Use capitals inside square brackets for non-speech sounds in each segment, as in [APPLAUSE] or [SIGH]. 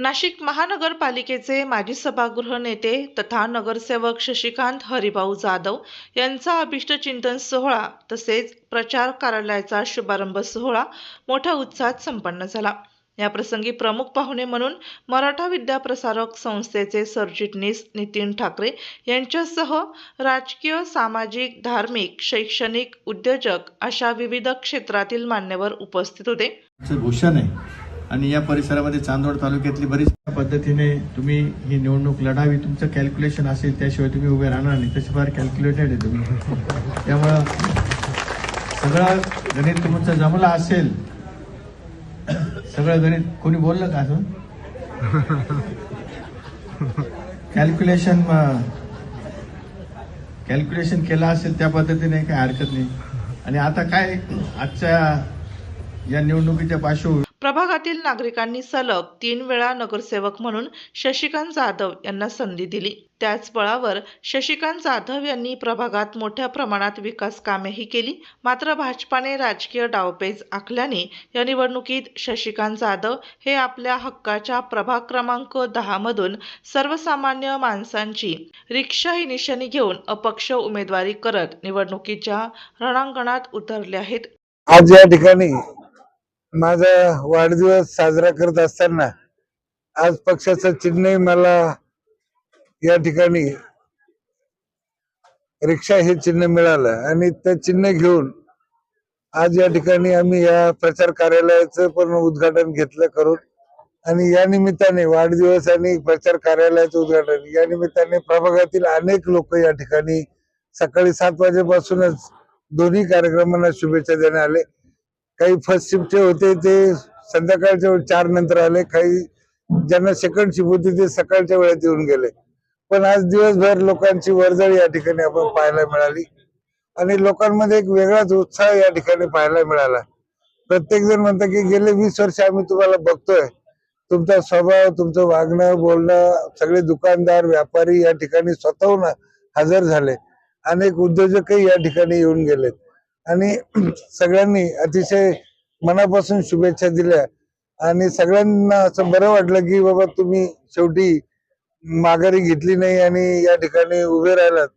नाशिक महानगरपालिकेचे माजी सभागृह नेते तथा नगरसेवक शशिकांत हरिभाऊ जाधव यांचा अभिष्टचिंतन सोहळा तसेच प्रचार कार्यालयाचा शुभारंभ सोहळा मोठ्या उत्साहात संपन्न झाला. याप्रसंगी प्रमुख पाहुणे म्हणून मराठा विद्याप्रसारक संस्थेचे सरचिटणीस नितीन ठाकरे यांच्यासह राजकीय सामाजिक धार्मिक शैक्षणिक उद्योजक अशा विविध क्षेत्रातील मान्यवर उपस्थित होते. आणि या परिसरामध्ये चांदवड तालुक्यातली बरीच पद्धतीने तुम्ही ही निवडणूक लढावी तुमचं कॅल्क्युलेशन असेल त्याशिवाय तुम्ही उभे राहणार नाही. तसे फार कॅल्क्युलेटेड आहे तुम्ही. त्यामुळं सगळं गणित तुमचं जमलं असेल सगळं गणित कोणी बोललं का असं कॅल्क्युलेशन कॅल्क्युलेशन केलं असेल त्या पद्धतीने काही हरकत नाही. आणि आता काय आजच्या या निवडणुकीच्या पार्श्वभूमी प्रभागातील नागरिकांनी सलग तीन वेळा नगरसेवक म्हणून शशिकांत जाधव यांना संधी दिली. त्याच बळावर शशिकांत जाधव यांनी प्रभागात मोठ्या प्रमाणात विकास कामेही केली. मात्र भाजपाने राजकीय डावपेच आखल्याने या निवडणुकीत शशिकांत जाधव हे आपल्या हक्काच्या प्रभाग क्रमांक दहा मधून सर्वसामान्य माणसांची रिक्षा ही निशाणी घेऊन अपक्ष उमेदवारी करत निवडणुकीच्या रणांगणात उतरले आहेत. आज या ठिकाणी माझा वाढदिवस साजरा करत असताना आज पक्षाचं चिन्हही मला या ठिकाणी रिक्षा हे चिन्ह मिळालं आणि ते चिन्ह घेऊन आज या ठिकाणी आम्ही या प्रचार कार्यालयाचं पण उद्घाटन घेतलं करून आणि या निमित्ताने वाढदिवस आणि प्रचार कार्यालयाचं उद्घाटन या निमित्ताने प्रभागातील अनेक लोक या ठिकाणी सकाळी सात वाजेपासूनच दोन्ही कार्यक्रमांना शुभेच्छा देण्यात आले. काही फर्स्ट शिफ्टचे होते ते संध्याकाळच्या चार नंतर आले. काही ज्यांना सेकंड शिफ्ट होती ते सकाळच्या वेळेत येऊन गेले. पण आज दिवसभर लोकांची वर्दळ या ठिकाणी आपण पाहायला मिळाली. आणि लोकांमध्ये एक वेगळाच उत्साह या ठिकाणी पाहायला मिळाला. प्रत्येक जण म्हणतं की गेले वीस वर्ष आम्ही तुम्हाला बघतोय. तुमचा स्वभाव तुमचं वागणं बोलणं सगळे दुकानदार व्यापारी या ठिकाणी स्वतःहून हजर झाले. अनेक उद्योजकही या ठिकाणी येऊन गेलेत. आणि [CLEARS THROAT] सगळ्यांनी अतिशय मनापासून शुभेच्छा दिल्या. आणि सगळ्यांना असं बरं वाटलं की बाबा तुम्ही शेवटी माघारी घेतली नाही आणि या ठिकाणी उभे राहिलात.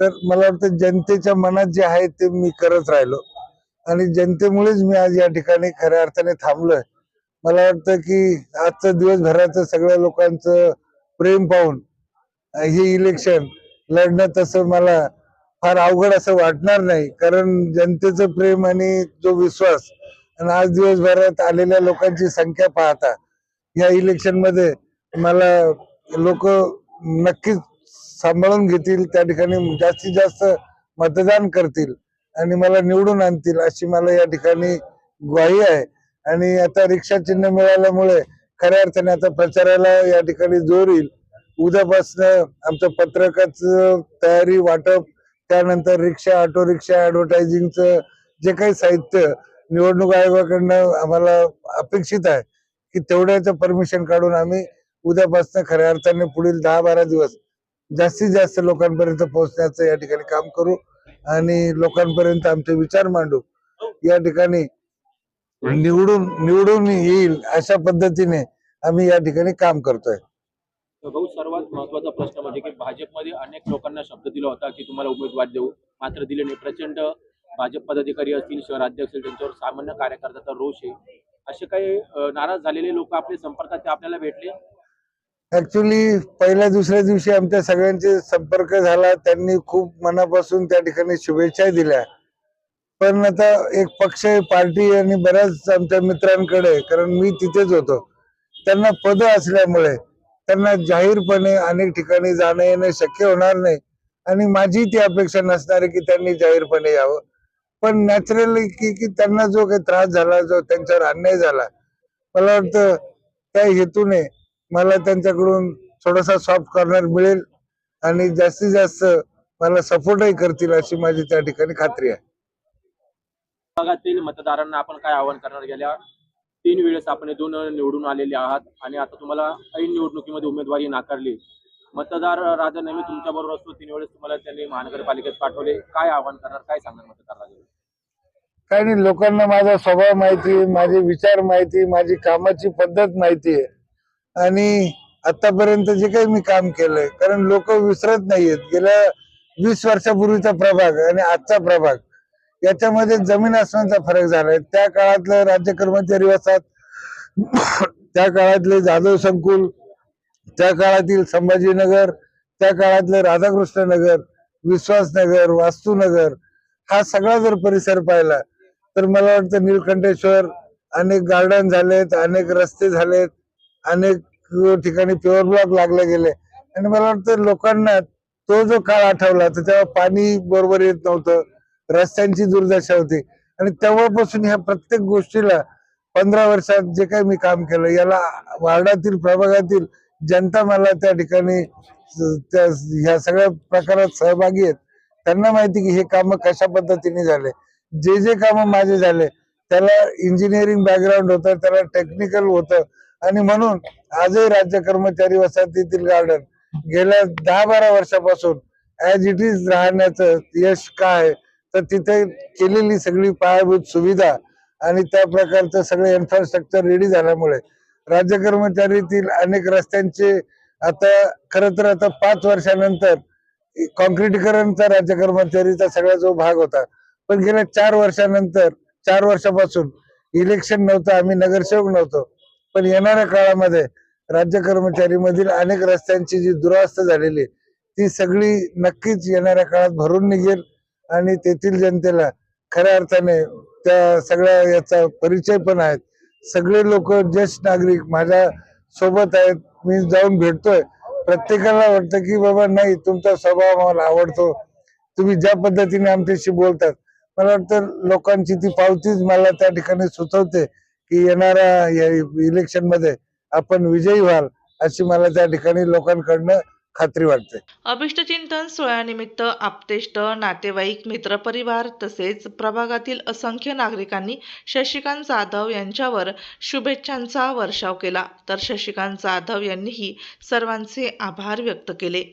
तर मला वाटतं जनतेच्या मनात जे आहे ते मी करत राहिलो. आणि जनतेमुळेच मी आज या ठिकाणी खऱ्या अर्थाने थांबलोय. मला वाटतं की आजचं दिवसभराचं सगळ्या लोकांचं प्रेम पाहून हे इलेक्शन लढणं तसं मला फार अवघड असं वाटणार नाही. कारण जनतेचं प्रेम आणि जो विश्वास आणि आज दिवसभरात आलेल्या लोकांची संख्या पाहता या इलेक्शनमध्ये मला लोक नक्कीच सांभाळून घेतील त्या ठिकाणी जास्तीत जास्त मतदान करतील आणि मला निवडून आणतील अशी मला या ठिकाणी ग्वाही आहे. आणि आता रिक्षा चिन्ह मिळाल्यामुळे खऱ्या अर्थाने आता प्रचाराला या ठिकाणी जोर येईल. उद्यापासनं आमचं पत्रकाचं तयारी वाटप त्यानंतर रिक्षा ऑटो रिक्षा ऍडव्हर्टायझिंगचं जे काही साहित्य निवडणूक आयोगाकडनं आम्हाला अपेक्षित आहे की तेवढ्याचं परमिशन काढून आम्ही उद्यापासून खऱ्या अर्थाने पुढील दहा बारा दिवस जास्तीत जास्त लोकांपर्यंत पोहोचण्याचं या ठिकाणी काम करू आणि लोकांपर्यंत आमचे विचार मांडू. या ठिकाणी निवडून निवडून येईल अशा पद्धतीने आम्ही या ठिकाणी काम करतोय. महत्त्वाचा प्रश्न म्हणजे की भाजपमध्ये अनेक लोकांना शब्द दिला होता की तुम्हाला उमेदवार देऊ. मात्र दिले नाही. प्रचंड भाजप पदाधिकारी असतील शहराध्यक्ष असतील त्यांच्यावर सामान्य कार्यकर्त्याचा रोष आहे. असे काही नाराज झालेले लोक आपल्या संपर्कात ते आपल्याला भेटले? ऍक्च्युली पहिल्या दुसऱ्या दिवशी आमच्या सगळ्यांचे संपर्क झाला. त्यांनी खूप मनापासून त्या ठिकाणी शुभेच्छा दिल्या. पण आता एक पक्ष पार्टी आणि बऱ्याच आमच्या मित्रांकडे कारण मी तिथेच होतो. त्यांना पद असल्यामुळे त्यांना जाहीरपणे अनेक ठिकाणी जाणं येणं शक्य होणार नाही. आणि माझी ती अपेक्षा नसणार आहे की त्यांनी जाहीरपणे यावं. पण नॅचरली की की त्यांना जो काही त्रास झाला जो त्यांच्यावर अन्याय झाला मला वाटतं त्या हेतूने मला त्यांच्याकडून थोडासा सॉफ्ट कॉर्नर मिळेल आणि जास्तीत जास्त मला सपोर्टही करतील अशी माझी त्या ठिकाणी खात्री आहे. भागातील मतदारांना आपण काय आवाहन करणार गेल्या तीन वेळेस आपण दोन निवडून आलेले आहात आणि आता तुम्हाला ऐन निवडणुकीमध्ये उमेदवारी नाकारली. मतदार राजा नेहमी तुमच्या बरोबर असतो. तीन वेळेस तुम्हाला त्यांनी महानगरपालिकेत पाठवले. काय आवाहन करणार? काय सांगणार मतदार राजा काही नाही लोकांना माझा स्वभाव माहिती माझे विचार माहिती माझी कामाची पद्धत माहिती आहे. आणि आतापर्यंत जे काही मी काम केलंय कारण लोक विसरत नाहीयेत. गेल्या वीस वर्षापूर्वीचा प्रभाग आणि आजचा प्रभाग. याच्यामध्ये जमीन आसमानचा फरक झालाय. त्या काळातलं राज्य कर्मचारी वसाहत त्या काळातले जाधव संकुल त्या काळातील संभाजीनगर त्या काळातलं राधाकृष्ण नगर विश्वासनगर वास्तूनगर हा सगळा जर परिसर पाहिला तर मला वाटतं नीलकंठेश्वर अनेक गार्डन झालेत अनेक रस्ते झालेत अनेक ठिकाणी प्युअर ब्लॉक लागले गेले. आणि मला वाटतं लोकांना तो जो काळ आठवला तर तेव्हा पाणी बरोबर येत नव्हतं. रस्त्यांची दुर्दशा होती. आणि तेव्हापासून ह्या प्रत्येक गोष्टीला पंधरा वर्षात जे काही मी काम केलं याला वार्डातील प्रभागातील जनता मला त्या ठिकाणी त्या ह्या सगळ्या प्रकारात सहभागी आहेत. त्यांना माहिती की हे काम कशा पद्धतीने झाले. जे जे काम माझे झाले त्याला इंजिनिअरिंग बॅकग्राऊंड होतं त्याला टेक्निकल होतं. आणि म्हणून आजही राज्य कर्मचारी वसाहतीतील गार्डन गेल्या दहा बारा वर्षापासून ऍज इट इज राहण्याचं यश काय तर तिथे केलेली सगळी पायाभूत सुविधा आणि त्या प्रकारचं सगळं इन्फ्रास्ट्रक्चर रेडी झाल्यामुळे राज्य कर्मचारीतील अनेक रस्त्यांचे आता खर तर आता पाच वर्षानंतर कॉन्क्रिटीकरणचा राज्य कर्मचारीचा सगळा जो भाग होता पण गेल्या चार वर्षानंतर चार वर्षापासून इलेक्शन नव्हतं आम्ही नगरसेवक नव्हतो पण येणाऱ्या काळामध्ये राज्य कर्मचारी मधील अनेक रस्त्यांची जी दुरावस्था झालेली आहे, ती सगळी नक्कीच येणाऱ्या काळात भरून निघेल. आणि तेथील जनतेला खऱ्या अर्थाने त्या सगळ्या याचा परिचय पण आहेत. सगळे लोक ज्येष्ठ नागरिक माझ्या सोबत आहेत. मी जाऊन भेटतोय. प्रत्येकाला वाटतं की बाबा नाही तुमचा स्वभाव मला आवडतो. तुम्ही ज्या पद्धतीने आमच्याशी बोलतात. मला वाटतं लोकांची ती पावतीच मला त्या ठिकाणी सुचवते की येणाऱ्या इलेक्शनमध्ये आपण विजयी व्हाल अशी मला त्या ठिकाणी लोकांकडनं खात्री वाटते. अभिष्टचिंतन सोहळ्यानिमित्त आप्तेष्ट नातेवाईक मित्रपरिवार तसेच प्रभागातील असंख्य नागरिकांनी शशिकांत जाधव यांच्यावर शुभेच्छांचा वर्षाव केला. तर शशिकांत जाधव यांनीही सर्वांचे आभार व्यक्त केले.